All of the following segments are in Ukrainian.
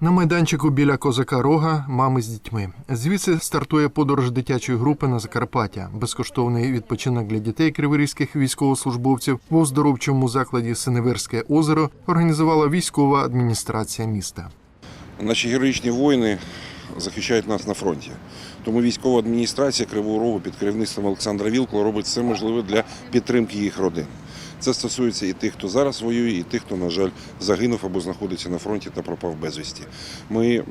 На майданчику біля козака Рога мами з дітьми. Звідси стартує подорож дитячої групи на Закарпаття. Безкоштовний відпочинок для дітей криворізьких військовослужбовців в оздоровчому закладі Синеверське озеро організувала військова адміністрація міста. Наші героїчні воїни захищають нас на фронті. Тому військова адміністрація Кривого Рогу під керівництвом Олександра Вілкова робить все можливе для підтримки їх родин. Це стосується і тих, хто зараз воює, і тих, хто, на жаль, загинув або знаходиться на фронті та пропав безвісті. Ми е,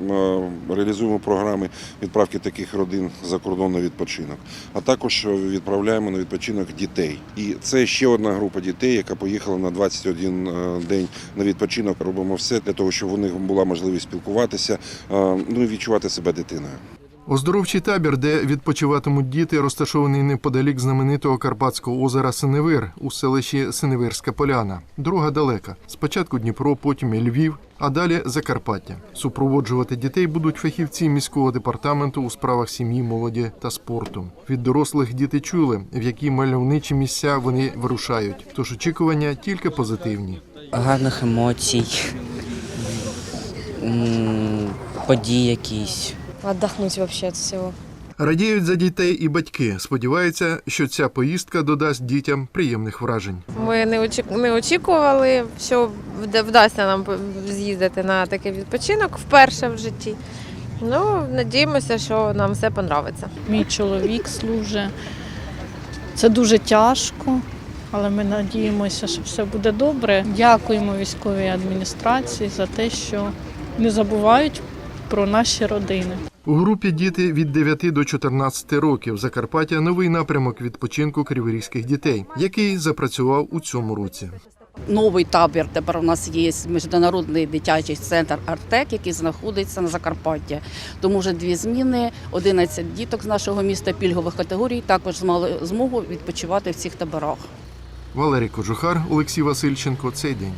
реалізуємо програми відправки таких родин за кордон на відпочинок, а також відправляємо на відпочинок дітей. І це ще одна група дітей, яка поїхала на 21 е, день на відпочинок. Робимо все для того, щоб у них була можливість спілкуватися, е, ну і відчувати себе дитиною. Оздоровчий табір, де відпочиватимуть діти, розташований неподалік знаменитого карпатського озера Синевир у селищі Синевирська Поляна. Дорога далека. Спочатку Дніпро, потім Львів, а далі Закарпаття. Супроводжувати дітей будуть фахівці міського департаменту у справах сім'ї, молоді та спорту. Від дорослих діти чули, в які мальовничі місця вони вирушають. Тож очікування тільки позитивні. гарних емоцій, подій якісь. Отдохнуть вообще от всего. Радіють за дітей і батьки. Сподіваються, що ця поїздка додасть дітям приємних вражень. Ми не очі- не очікували, що вда- вдасться нам з'їздити на такий відпочинок вперше в житті. Ну, надіємося, що нам все подобається. Мій чоловік служить. Це дуже тяжко, але ми надіємося, що все буде добре. Дякуємо військовій адміністрації за те, що не забувають про наші родини. У групі діти від 9 до 14 років Закарпаття новий напрямок відпочинку криворізьких дітей, який запрацював у цьому році. Новий табір тепер у нас є міжнародний дитячий центр Артек, який знаходиться на Закарпатті. Тому вже дві зміни, 11 діток з нашого міста пільгових категорій також мали змогу відпочивати в цих таборах. Валерій Кожухар, Олексій Васильченко. Цей день.